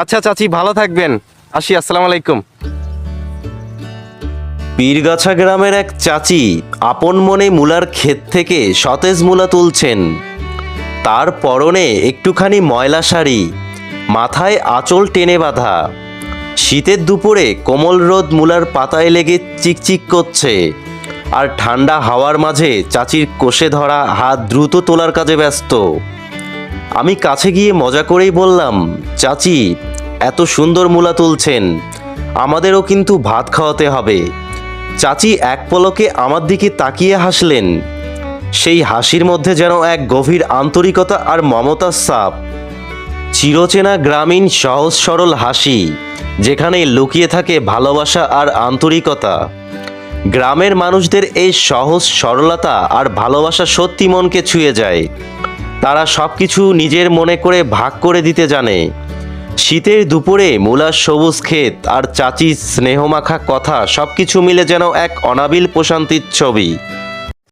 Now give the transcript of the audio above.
আচ্ছা চাচি, ভালো থাকবেন। আসি, আসসালামু আলাইকুম। পীরগাছা গ্রামের এক চাচি আপন মনে মূলার ক্ষেত থেকে সতেজ মূলা তুলছেন। তার পরনে একটুখানি ময়লা শাড়ি, মাথায় আঁচল টেনে বাঁধা। শীতের দুপুরে কোমল রোদ মূলার পাতায় লেগে চিকচিক করছে আর ঠান্ডা হাওয়ার মাঝে চাচির কোষে ধরা হাত দ্রুত তোলার কাজে ব্যস্ত। আমি কাছে গিয়ে মজা করেই বললাম, চাচি, এত সুন্দর মূলা তুলছেন। আমাদেরও কিন্তু ভাত খাওয়াতে হবে। চাচি এক পলকে আমার দিকে তাকিয়ে হাসলেন। সেই হাসির মধ্যে যেন এক গভীর আন্তরিকতা আর মমতার সাপ চিরচেনা গ্রামীণ, সহজ সরল হাসি, যেখানে লুকিয়ে থাকে ভালোবাসা আর আন্তরিকতা। গ্রামের মানুষদের এই সহজ সরলতা আর ভালোবাসা সত্যি মনকে ছুঁয়ে যায়। তারা সব কিছু নিজের মনে করে ভাগ করে দিতে জানে। শীতের দুপুরে মূলার সবুজ ক্ষেত আর চাচির স্নেহমাখা কথা সব কিছু মিলে যেন এক অনাবিল প্রশান্তির ছবি।